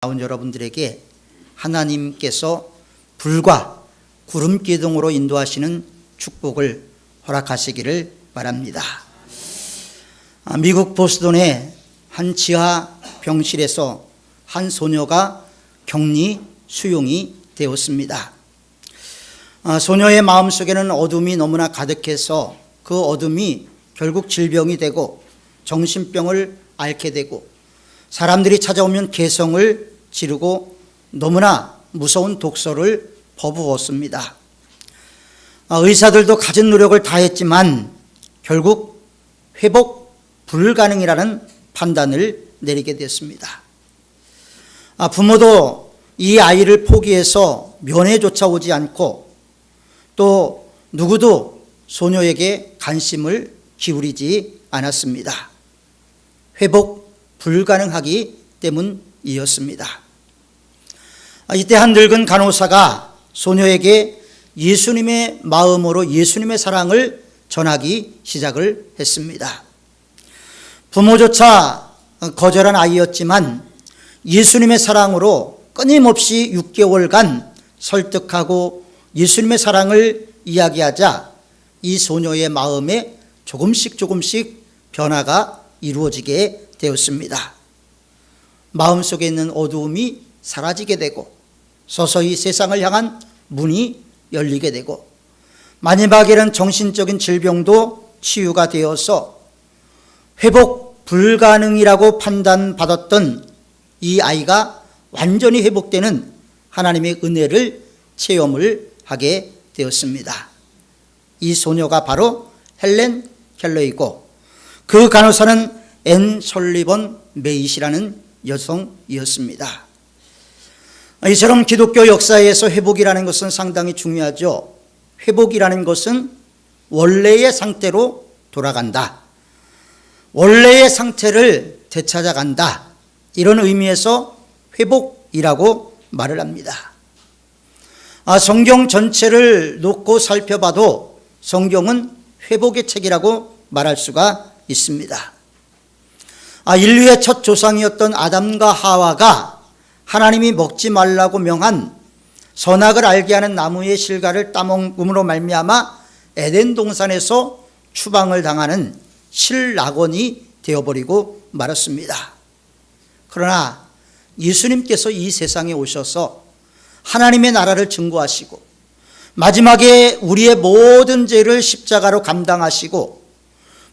나온 여러분들에게 하나님께서 불과 구름 기둥으로 인도하시는 축복을 허락하시기를 바랍니다. 아, 미국 보스턴의 한 지하 병실에서 한 소녀가 격리 수용이 되었습니다. 아, 소녀의 마음속에는 어둠이 너무나 가득해서 그 어둠이 결국 질병이 되고 정신병을 앓게 되고 사람들이 찾아오면 개성을 지르고 너무나 무서운 독소를 퍼부었습니다. 아, 의사들도 가진 노력을 다했지만 결국 회복 불가능이라는 판단을 내리게 됐습니다. 아, 부모도 이 아이를 포기해서 면회조차 오지 않고 또 누구도 소녀에게 관심을 기울이지 않았습니다. 회복 불가능하기 때문 이었습니다. 아, 이때 한 늙은 간호사가 소녀에게 예수님의 마음으로 예수님의 사랑을 전하기 시작을 했습니다. 부모조차 거절한 아이였지만 예수님의 사랑으로 끊임없이 6개월간 설득하고 예수님의 사랑을 이야기하자 이 소녀의 마음에 조금씩 조금씩 변화가 이루어지게 되었습니다. 마음속에 있는 어두움이 사라지게 되고 서서히 세상을 향한 문이 열리게 되고 마지막에는 정신적인 질병도 치유가 되어서 회복 불가능이라고 판단받았던 이 아이가 완전히 회복되는 하나님의 은혜를 체험을 하게 되었습니다. 이 소녀가 바로 헬렌 켈러이고 그 간호사는 앤 솔리번 메이시라는 여성이었습니다. 이처럼 기독교 역사에서 회복이라는 것은 상당히 중요하죠. 회복이라는 것은 원래의 상태로 돌아간다. 원래의 상태를 되찾아간다. 이런 의미에서 회복이라고 말을 합니다. 아, 성경 전체를 놓고 살펴봐도 성경은 회복의 책이라고 말할 수가 있습니다. 아, 인류의 첫 조상이었던 아담과 하와가 하나님이 먹지 말라고 명한 선악을 알게 하는 나무의 실과를 따먹음으로 말미암아 에덴 동산에서 추방을 당하는 실낙원이 되어버리고 말았습니다. 그러나 예수님께서 이 세상에 오셔서 하나님의 나라를 증거하시고 마지막에 우리의 모든 죄를 십자가로 감당하시고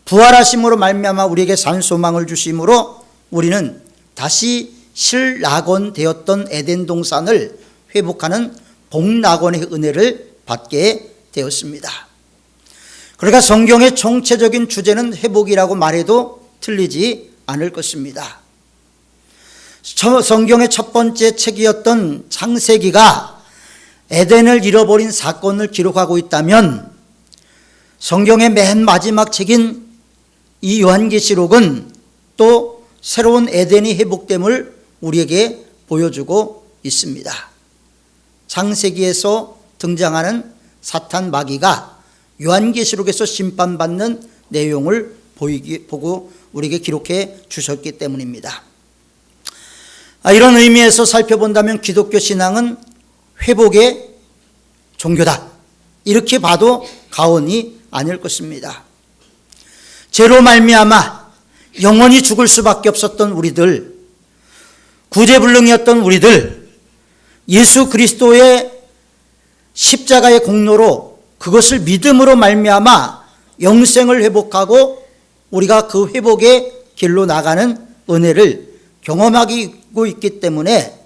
부활하심으로 말미암아 우리에게 산 소망을 주심으로 우리는 다시 실낙원 되었던 에덴 동산을 회복하는 복낙원의 은혜를 받게 되었습니다. 그러니까 성경의 총체적인 주제는 회복이라고 말해도 틀리지 않을 것입니다. 성경의 첫 번째 책이었던 창세기가 에덴을 잃어버린 사건을 기록하고 있다면 성경의 맨 마지막 책인 이 요한계시록은 또 새로운 에덴이 회복됨을 우리에게 보여주고 있습니다. 창세기에서 등장하는 사탄 마귀가 요한계시록에서 심판받는 내용을 보이기, 보고 우리에게 기록해 주셨기 때문입니다. 아, 이런 의미에서 살펴본다면 기독교 신앙은 회복의 종교다. 이렇게 봐도 가언이 아닐 것입니다. 죄로 말미암아 영원히 죽을 수밖에 없었던 우리들, 구제불능이었던 우리들, 예수 그리스도의 십자가의 공로로 그것을 믿음으로 말미암아 영생을 회복하고 우리가 그 회복의 길로 나가는 은혜를 경험하고 있기 때문에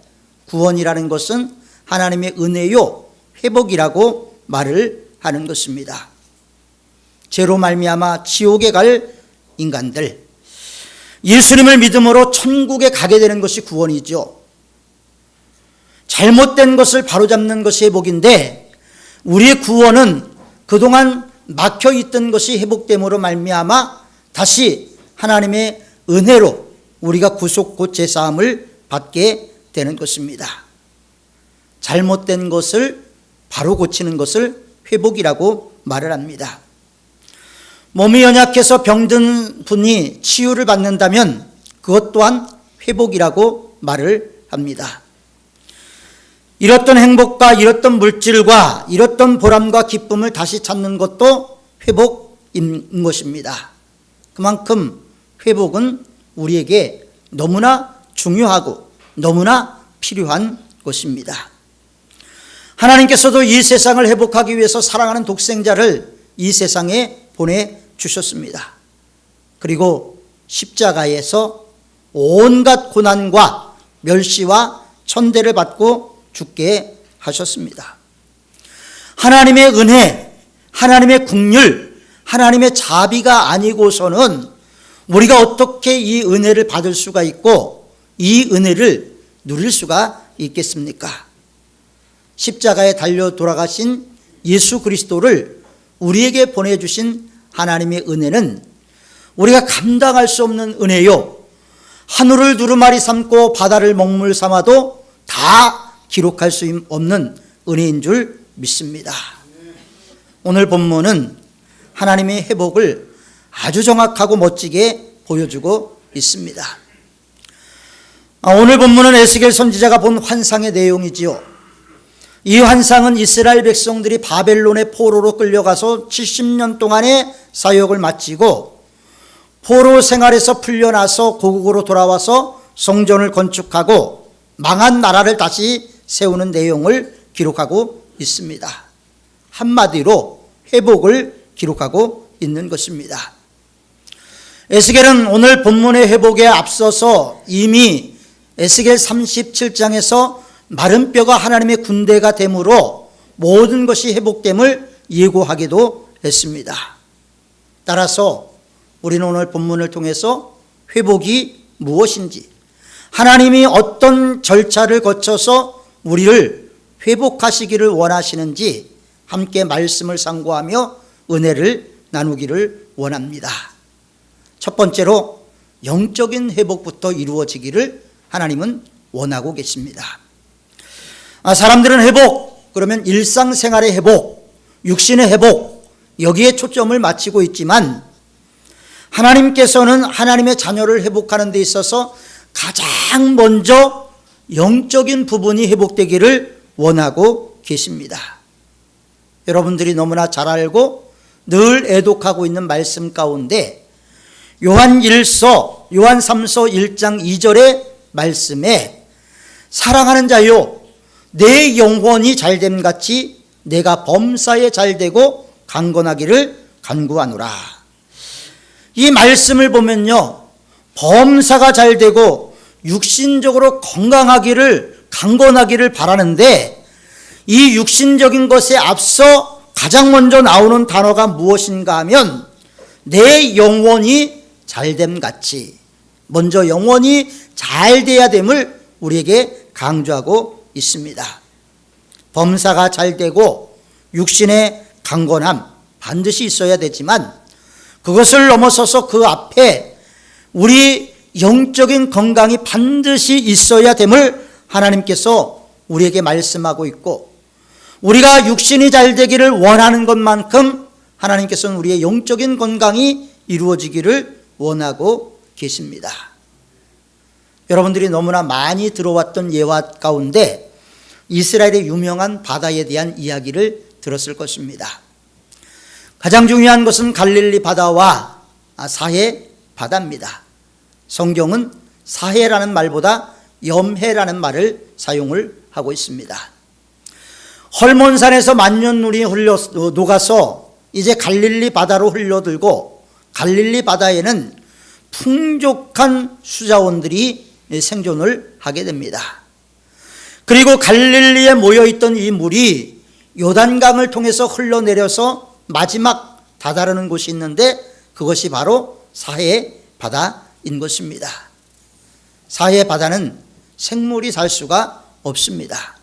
구원이라는 것은 하나님의 은혜요 회복이라고 말을 하는 것입니다. 죄로 말미암아 지옥에 갈 인간들 예수님을 믿음으로 천국에 가게 되는 것이 구원이죠. 잘못된 것을 바로잡는 것이 회복인데 우리의 구원은 그동안 막혀 있던 것이 회복됨으로 말미암아 다시 하나님의 은혜로 우리가 구속 곧 제사함을 받게 되는 것입니다. 잘못된 것을 바로 고치는 것을 회복이라고 말을 합니다. 몸이 연약해서 병든 분이 치유를 받는다면 그것 또한 회복이라고 말을 합니다. 잃었던 행복과 잃었던 물질과 잃었던 보람과 기쁨을 다시 찾는 것도 회복인 것입니다. 그만큼 회복은 우리에게 너무나 중요하고 너무나 필요한 것입니다. 하나님께서도 이 세상을 회복하기 위해서 사랑하는 독생자를 이 세상에 보내 주셨습니다. 그리고 십자가에서 온갖 고난과 멸시와 천대를 받고 죽게 하셨습니다. 하나님의 은혜, 하나님의 국률, 하나님의 자비가 아니고서는 우리가 어떻게 이 은혜를 받을 수가 있고 이 은혜를 누릴 수가 있겠습니까? 십자가에 달려 돌아가신 예수 그리스도를 우리에게 보내주신 하나님의 은혜는 우리가 감당할 수 없는 은혜요. 하늘을 두루마리 삼고 바다를 먹물 삼아도 다 기록할 수 없는 은혜인 줄 믿습니다. 오늘 본문은 하나님의 회복을 아주 정확하고 멋지게 보여주고 있습니다. 아, 오늘 본문은 에스겔 선지자가 본 환상의 내용이지요. 이 환상은 이스라엘 백성들이 바벨론의 포로로 끌려가서 70년 동안의 사역을 마치고 포로 생활에서 풀려나서 고국으로 돌아와서 성전을 건축하고 망한 나라를 다시 세우는 내용을 기록하고 있습니다. 한마디로 회복을 기록하고 있는 것입니다. 에스겔은 오늘 본문의 회복에 앞서서 이미 에스겔 37장에서 마른 뼈가 하나님의 군대가 되므로 모든 것이 회복됨을 예고하기도 했습니다. 따라서 우리는 오늘 본문을 통해서 회복이 무엇인지 하나님이 어떤 절차를 거쳐서 우리를 회복하시기를 원하시는지 함께 말씀을 상고하며 은혜를 나누기를 원합니다. 첫 번째로 영적인 회복부터 이루어지기를 하나님은 원하고 계십니다. 아, 사람들은 회복, 그러면 일상생활의 회복, 육신의 회복, 여기에 초점을 맞추고 있지만 하나님께서는 하나님의 자녀를 회복하는 데 있어서 가장 먼저 영적인 부분이 회복되기를 원하고 계십니다. 여러분들이 너무나 잘 알고 늘 애독하고 있는 말씀 가운데 요한 1서, 요한 3서 1장 2절의 말씀에 사랑하는 자요, 내 영혼이 잘됨 같이 내가 범사에 잘되고 강건하기를 간구하노라. 이 말씀을 보면요, 범사가 잘되고 육신적으로 건강하기를 강건하기를 바라는데 이 육신적인 것에 앞서 가장 먼저 나오는 단어가 무엇인가 하면 내 영혼이 잘됨 같이 먼저 영혼이 잘 돼야 됨을 우리에게 강조하고 있습니다. 범사가 잘 되고 육신의 강건함 반드시 있어야 되지만 그것을 넘어서서 그 앞에 우리 영적인 건강이 반드시 있어야 됨을 하나님께서 우리에게 말씀하고 있고 우리가 육신이 잘 되기를 원하는 것만큼 하나님께서는 우리의 영적인 건강이 이루어지기를 원하고 계십니다. 여러분들이 너무나 많이 들어왔던 예화 가운데 이스라엘의 유명한 바다에 대한 이야기를 들었을 것입니다. 가장 중요한 것은 갈릴리 바다와 사해 바다입니다. 성경은 사해라는 말보다 염해라는 말을 사용을 하고 있습니다. 헐몬산에서 만년눈이 흘러 녹아서 이제 갈릴리 바다로 흘러들고 갈릴리 바다에는 풍족한 수자원들이 생존을 하게 됩니다. 그리고 갈릴리에 모여 있던 이 물이 요단강을 통해서 흘러내려서 마지막 다다르는 곳이 있는데 그것이 바로 사해 바다인 것입니다. 사해 바다는 생물이 살 수가 없습니다.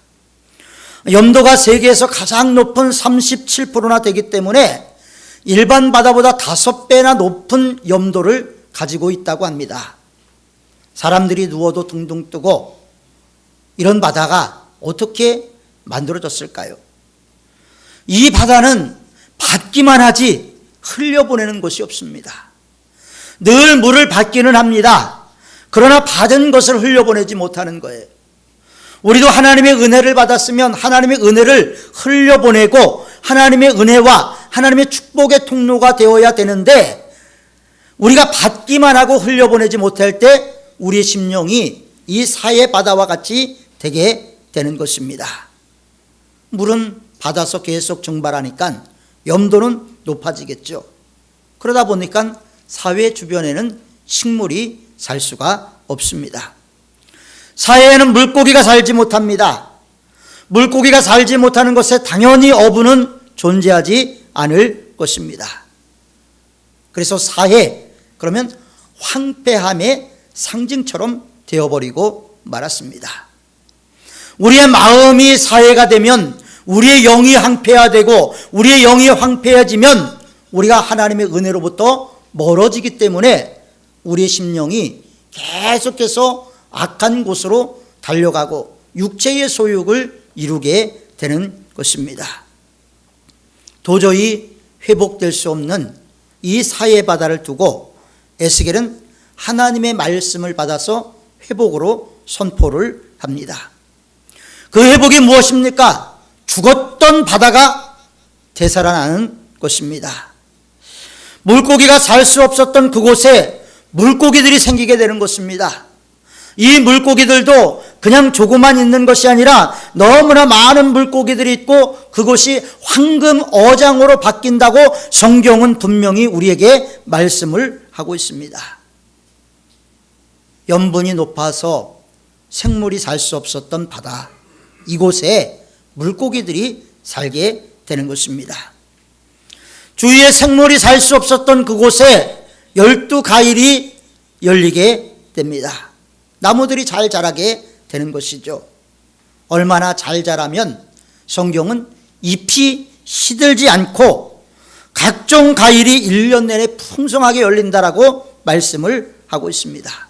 염도가 세계에서 가장 높은 37%나 되기 때문에 일반 바다보다 다섯 배나 높은 염도를 가지고 있다고 합니다. 사람들이 누워도 둥둥 뜨고 이런 바다가 어떻게 만들어졌을까요? 이 바다는 받기만 하지 흘려보내는 것이 없습니다. 늘 물을 받기는 합니다. 그러나 받은 것을 흘려보내지 못하는 거예요. 우리도 하나님의 은혜를 받았으면 하나님의 은혜를 흘려보내고 하나님의 은혜와 하나님의 축복의 통로가 되어야 되는데 우리가 받기만 하고 흘려보내지 못할 때 우리의 심령이 이 사해 바다와 같이 되게 되는 것입니다. 물은 받아서 계속 증발하니까 염도는 높아지겠죠. 그러다 보니까 사회 주변에는 식물이 살 수가 없습니다. 사회에는 물고기가 살지 못합니다. 물고기가 살지 못하는 것에 당연히 어부는 존재하지 않을 것입니다. 그래서 사회, 그러면 황폐함의 상징처럼 되어버리고 말았습니다. 우리의 마음이 사회가 되면 우리의 영이 황폐화되고 우리의 영이 황폐해지면 우리가 하나님의 은혜로부터 멀어지기 때문에 우리의 심령이 계속해서 악한 곳으로 달려가고 육체의 소욕을 이루게 되는 것입니다. 도저히 회복될 수 없는 이 사회 바다를 두고 에스겔은 하나님의 말씀을 받아서 회복으로 선포를 합니다. 그 회복이 무엇입니까? 죽었던 바다가 되살아나는 것입니다. 물고기가 살 수 없었던 그곳에 물고기들이 생기게 되는 것입니다. 이 물고기들도 그냥 조그만 있는 것이 아니라 너무나 많은 물고기들이 있고 그곳이 황금 어장으로 바뀐다고 성경은 분명히 우리에게 말씀을 하고 있습니다. 염분이 높아서 생물이 살 수 없었던 바다. 이곳에 물고기들이 살게 되는 것입니다. 주위에 생물이 살 수 없었던 그곳에 열두 가일이 열리게 됩니다. 나무들이 잘 자라게 되는 것이죠. 얼마나 잘 자라면 성경은 잎이 시들지 않고 각종 가일이 1년 내내 풍성하게 열린다라고 말씀을 하고 있습니다.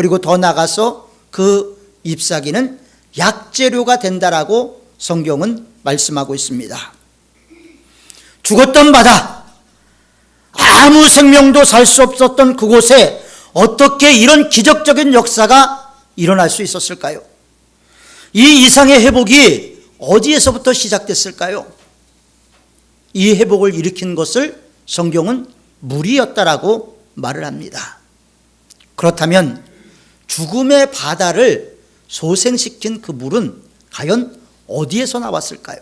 그리고 더 나가서 그 잎사귀는 약재료가 된다라고 성경은 말씀하고 있습니다. 죽었던 바다, 아무 생명도 살 수 없었던 그곳에 어떻게 이런 기적적인 역사가 일어날 수 있었을까요? 이 이상의 회복이 어디에서부터 시작됐을까요? 이 회복을 일으킨 것을 성경은 물이었다라고 말을 합니다. 그렇다면 죽음의 바다를 소생시킨 그 물은 과연 어디에서 나왔을까요?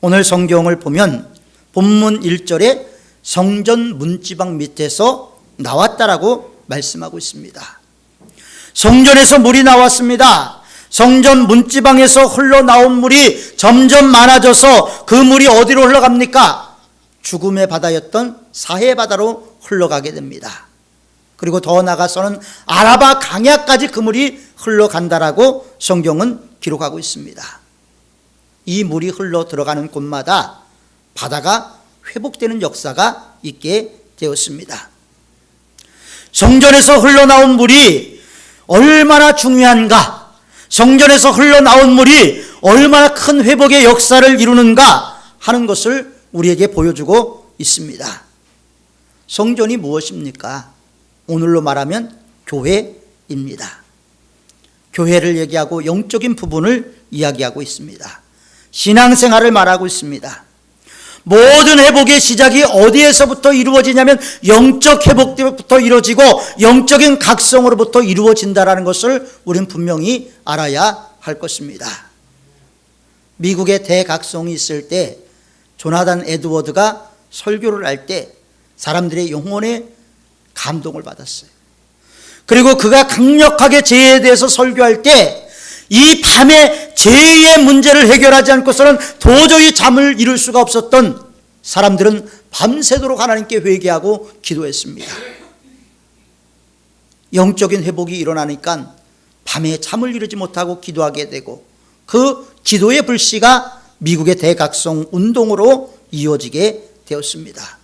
오늘 성경을 보면 본문 1절에 성전 문지방 밑에서 나왔다라고 말씀하고 있습니다. 성전에서 물이 나왔습니다. 성전 문지방에서 흘러나온 물이 점점 많아져서 그 물이 어디로 흘러갑니까? 죽음의 바다였던 사해 바다로 흘러가게 됩니다. 그리고 더 나가서는 아라바 강야까지 그 물이 흘러간다라고 성경은 기록하고 있습니다. 이 물이 흘러 들어가는 곳마다 바다가 회복되는 역사가 있게 되었습니다. 성전에서 흘러나온 물이 얼마나 중요한가? 성전에서 흘러나온 물이 얼마나 큰 회복의 역사를 이루는가 하는 것을 우리에게 보여주고 있습니다. 성전이 무엇입니까? 오늘로 말하면 교회입니다. 교회를 얘기하고 영적인 부분을 이야기하고 있습니다. 신앙생활을 말하고 있습니다. 모든 회복의 시작이 어디에서부터 이루어지냐면 영적 회복 때부터 이루어지고 영적인 각성으로부터 이루어진다라는 것을 우리는 분명히 알아야 할 것입니다. 미국의 대각성이 있을 때 조나단 에드워드가 설교를 할 때 사람들의 영혼의 감동을 받았어요. 그리고 그가 강력하게 죄에 대해서 설교할 때 이 밤에 죄의 문제를 해결하지 않고서는 도저히 잠을 이룰 수가 없었던 사람들은 밤새도록 하나님께 회개하고 기도했습니다. 영적인 회복이 일어나니까 밤에 잠을 이루지 못하고 기도하게 되고 그 기도의 불씨가 미국의 대각성 운동으로 이어지게 되었습니다.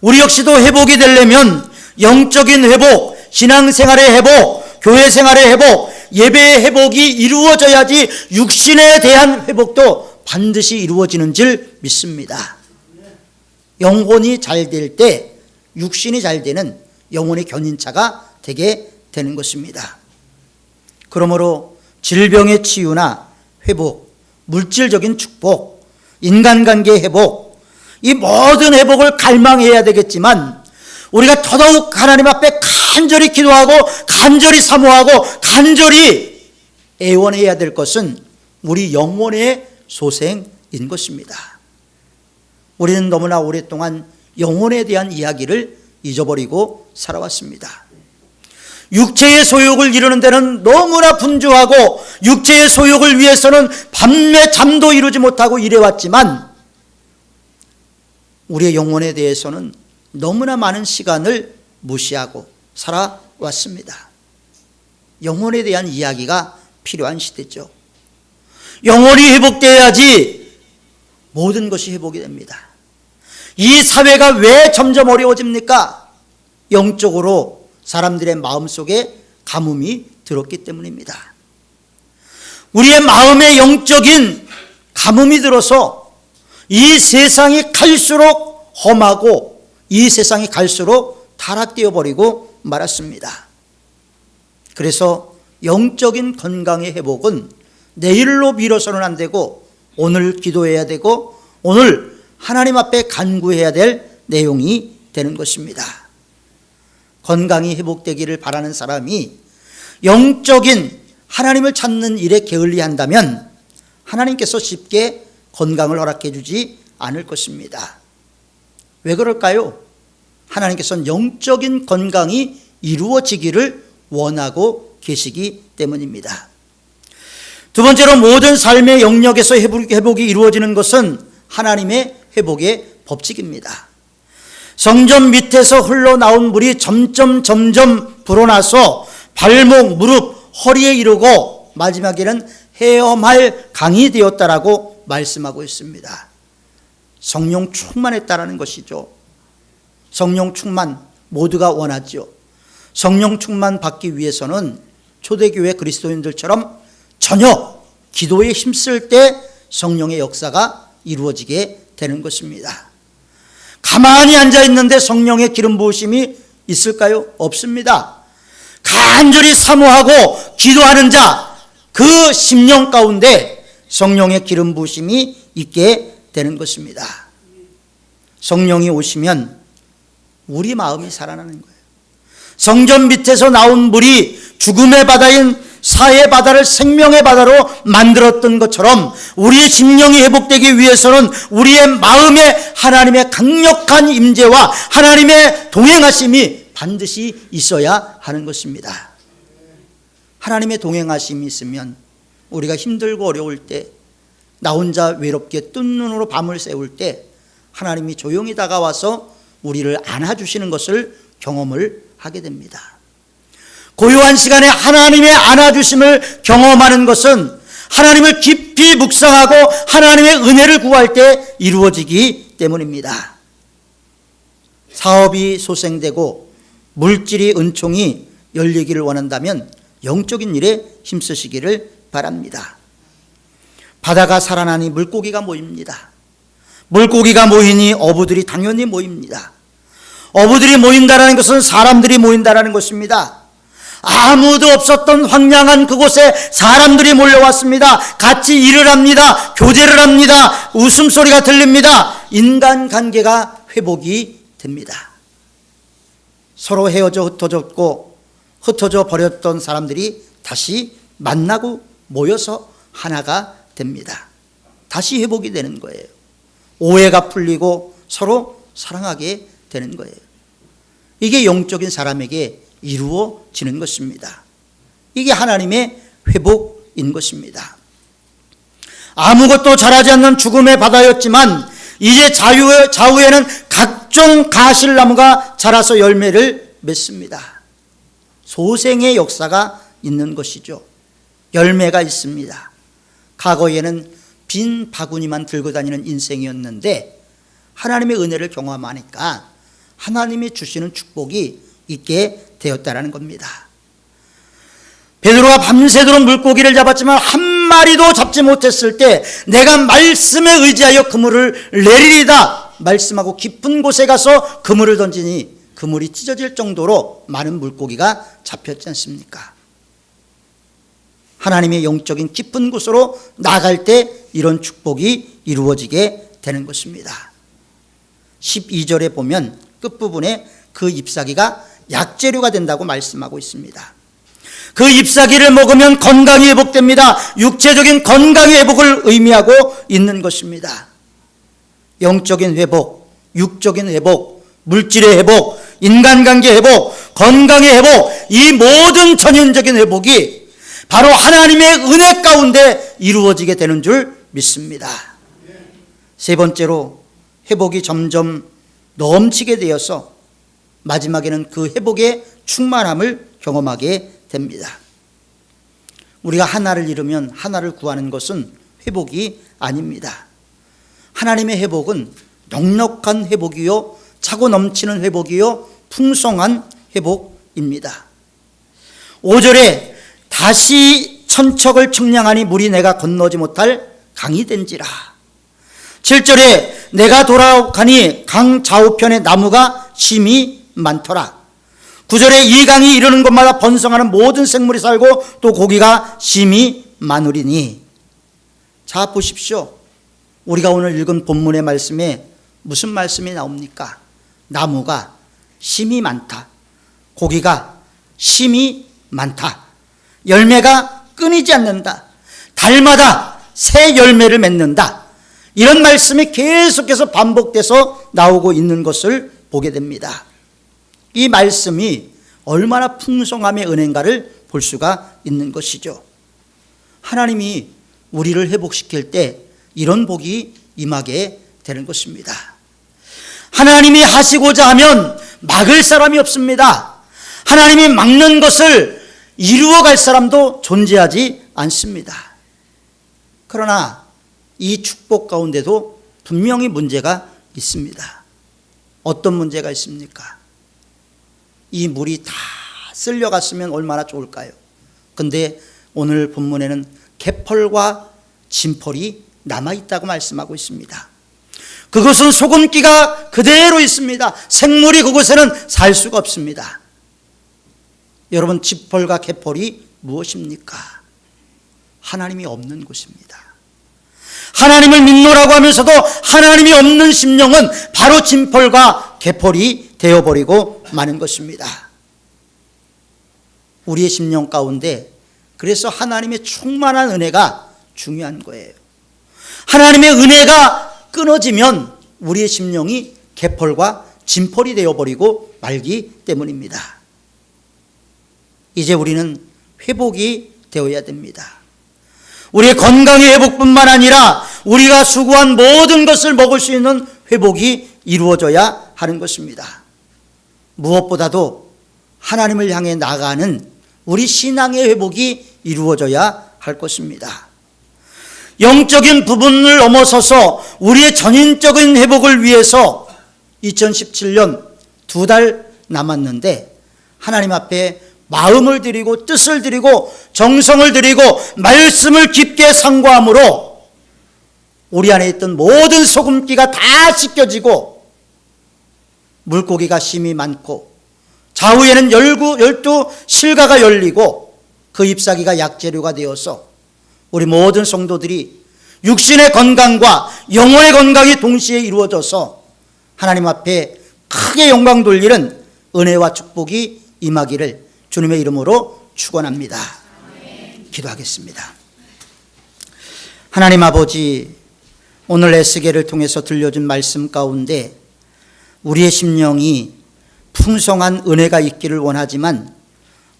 우리 역시도 회복이 되려면 영적인 회복, 신앙생활의 회복, 교회 생활의 회복, 예배의 회복이 이루어져야지 육신에 대한 회복도 반드시 이루어지는 줄 믿습니다. 영혼이 잘 될 때 육신이 잘 되는 영혼의 견인차가 되게 되는 것입니다. 그러므로 질병의 치유나 회복, 물질적인 축복, 인간관계 회복, 이 모든 회복을 갈망해야 되겠지만 우리가 더더욱 하나님 앞에 간절히 기도하고 간절히 사모하고 간절히 애원해야 될 것은 우리 영혼의 소생인 것입니다. 우리는 너무나 오랫동안 영혼에 대한 이야기를 잊어버리고 살아왔습니다. 육체의 소욕을 이루는 데는 너무나 분주하고 육체의 소욕을 위해서는 밤에 잠도 이루지 못하고 일해왔지만 우리의 영혼에 대해서는 너무나 많은 시간을 무시하고 살아왔습니다. 영혼에 대한 이야기가 필요한 시대죠. 영혼이 회복돼야지 모든 것이 회복이 됩니다. 이 사회가 왜 점점 어려워집니까? 영적으로 사람들의 마음 속에 가뭄이 들었기 때문입니다. 우리의 마음에 영적인 가뭄이 들어서 이 세상이 갈수록 험하고 이 세상이 갈수록 타락되어 버리고 말았습니다. 그래서 영적인 건강의 회복은 내일로 미뤄서는 안 되고 오늘 기도해야 되고 오늘 하나님 앞에 간구해야 될 내용이 되는 것입니다. 건강이 회복되기를 바라는 사람이 영적인 하나님을 찾는 일에 게을리한다면 하나님께서 쉽게 건강을 허락해 주지 않을 것입니다. 왜 그럴까요? 하나님께서는 영적인 건강이 이루어지기를 원하고 계시기 때문입니다. 두 번째로 모든 삶의 영역에서 회복이 이루어지는 것은 하나님의 회복의 법칙입니다. 성전 밑에서 흘러나온 물이 점점 점점 불어나서 발목, 무릎, 허리에 이르고 마지막에는 헤엄할 강이 되었다라고 말씀하고 있습니다. 성령 충만했다라는 것이죠. 성령 충만 모두가 원하죠. 성령 충만 받기 위해서는 초대교회 그리스도인들처럼 전혀 기도에 힘쓸 때 성령의 역사가 이루어지게 되는 것입니다. 가만히 앉아 있는데 성령의 기름 부으심이 있을까요? 없습니다. 간절히 사모하고 기도하는 자, 그 심령 가운데 성령의 기름 부으심이 있게 되는 것입니다. 성령이 오시면 우리 마음이 살아나는 거예요. 성전 밑에서 나온 물이 죽음의 바다인 사의 바다를 생명의 바다로 만들었던 것처럼 우리의 심령이 회복되기 위해서는 우리의 마음에 하나님의 강력한 임재와 하나님의 동행하심이 반드시 있어야 하는 것입니다. 하나님의 동행하심이 있으면 우리가 힘들고 어려울 때 나 혼자 외롭게 뜬 눈으로 밤을 새울 때 하나님이 조용히 다가와서 우리를 안아주시는 것을 경험을 하게 됩니다. 고요한 시간에 하나님의 안아주심을 경험하는 것은 하나님을 깊이 묵상하고 하나님의 은혜를 구할 때 이루어지기 때문입니다. 사업이 소생되고 물질이 은총이 열리기를 원한다면 영적인 일에 힘쓰시기를 바랍니다. 바다가 살아나니 물고기가 모입니다. 물고기가 모이니 어부들이 당연히 모입니다. 어부들이 모인다라는 것은 사람들이 모인다라는 것입니다. 아무도 없었던 황량한 그곳에 사람들이 몰려왔습니다. 같이 일을 합니다. 교제를 합니다. 웃음소리가 들립니다. 인간 관계가 회복이 됩니다. 서로 헤어져 흩어졌고 흩어져 버렸던 사람들이 다시 만나고 모여서 하나가 됩니다. 다시 회복이 되는 거예요. 오해가 풀리고 서로 사랑하게 되는 거예요. 이게 영적인 사람에게 이루어지는 것입니다. 이게 하나님의 회복인 것입니다. 아무것도 자라지 않는 죽음의 바다였지만 이제 자유, 좌우에는 각종 가실나무가 자라서 열매를 맺습니다. 소생의 역사가 있는 것이죠. 열매가 있습니다. 과거에는 빈 바구니만 들고 다니는 인생이었는데 하나님의 은혜를 경험하니까 하나님이 주시는 축복이 있게 되었다라는 겁니다. 베드로가 밤새도록 물고기를 잡았지만 한 마리도 잡지 못했을 때 내가 말씀에 의지하여 그물을 내리리다 말씀하고 깊은 곳에 가서 그물을 던지니 그물이 찢어질 정도로 많은 물고기가 잡혔지 않습니까? 하나님의 영적인 깊은 곳으로 나갈 때 이런 축복이 이루어지게 되는 것입니다. 12절에 보면 끝부분에 그 잎사귀가 약재료가 된다고 말씀하고 있습니다. 그 잎사귀를 먹으면 건강이 회복됩니다. 육체적인 건강의 회복을 의미하고 있는 것입니다. 영적인 회복, 육적인 회복, 물질의 회복, 인간관계 회복, 건강의 회복, 이 모든 전인적인 회복이 바로 하나님의 은혜 가운데 이루어지게 되는 줄 믿습니다. 세 번째로 회복이 점점 넘치게 되어서 마지막에는 그 회복의 충만함을 경험하게 됩니다. 우리가 하나를 잃으면 하나를 구하는 것은 회복이 아닙니다. 하나님의 회복은 넉넉한 회복이요, 차고 넘치는 회복이요, 풍성한 회복입니다. 5절에 다시 천척을 측량하니 물이 내가 건너지 못할 강이 된지라. 7절에 내가 돌아가니 강 좌우편에 나무가 심이 많더라. 9절에 이 강이 이르는 곳마다 번성하는 모든 생물이 살고 또 고기가 심이 많으리니. 자, 보십시오. 우리가 오늘 읽은 본문의 말씀에 무슨 말씀이 나옵니까? 나무가 심이 많다. 고기가 심이 많다. 열매가 끊이지 않는다. 달마다 새 열매를 맺는다. 이런 말씀이 계속해서 반복돼서 나오고 있는 것을 보게 됩니다. 이 말씀이 얼마나 풍성함의 은혜인가를 볼 수가 있는 것이죠. 하나님이 우리를 회복시킬 때 이런 복이 임하게 되는 것입니다. 하나님이 하시고자 하면 막을 사람이 없습니다. 하나님이 막는 것을 이루어갈 사람도 존재하지 않습니다. 그러나 이 축복 가운데도 분명히 문제가 있습니다. 어떤 문제가 있습니까? 이 물이 다 쓸려갔으면 얼마나 좋을까요? 근데 오늘 본문에는 개펄과 진펄이 남아있다고 말씀하고 있습니다. 그것은 소금기가 그대로 있습니다. 생물이 그곳에는 살 수가 없습니다. 여러분, 지펄과 개펄이 무엇입니까? 하나님이 없는 곳입니다. 하나님을 믿노라고 하면서도 하나님이 없는 심령은 바로 진펄과 개펄이 되어버리고 마는 것입니다. 우리의 심령 가운데 그래서 하나님의 충만한 은혜가 중요한 거예요. 하나님의 은혜가 끊어지면 우리의 심령이 개펄과 진펄이 되어버리고 말기 때문입니다. 이제 우리는 회복이 되어야 됩니다. 우리의 건강의 회복뿐만 아니라 우리가 수고한 모든 것을 먹을 수 있는 회복이 이루어져야 하는 것입니다. 무엇보다도 하나님을 향해 나가는 우리 신앙의 회복이 이루어져야 할 것입니다. 영적인 부분을 넘어서서 우리의 전인적인 회복을 위해서 2017년 두 달 남았는데 하나님 앞에 마음을 드리고 뜻을 드리고 정성을 드리고 말씀을 깊게 상고함으로 우리 안에 있던 모든 소금기가 다 씻겨지고 물고기가 심이 많고 좌우에는 열구, 열두 실가가 열리고 그 잎사귀가 약재료가 되어서 우리 모든 성도들이 육신의 건강과 영혼의 건강이 동시에 이루어져서 하나님 앞에 크게 영광 돌리는 은혜와 축복이 임하기를 주님의 이름으로 축원합니다. 기도하겠습니다. 하나님 아버지 오늘 에스겔을 통해서 들려준 말씀 가운데 우리의 심령이 풍성한 은혜가 있기를 원하지만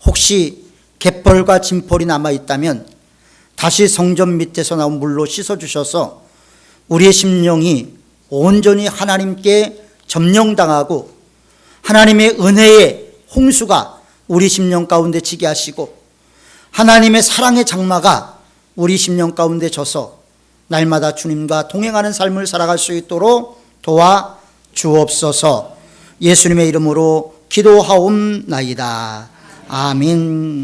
혹시 갯벌과 진펄이 남아 있다면 다시 성전 밑에서 나온 물로 씻어 주셔서 우리의 심령이 온전히 하나님께 점령당하고 하나님의 은혜의 홍수가 우리 심령 가운데 지게 하시고 하나님의 사랑의 장마가 우리 심령 가운데 져서 날마다 주님과 동행하는 삶을 살아갈 수 있도록 도와 주옵소서 예수님의 이름으로 기도하옵나이다. 아멘.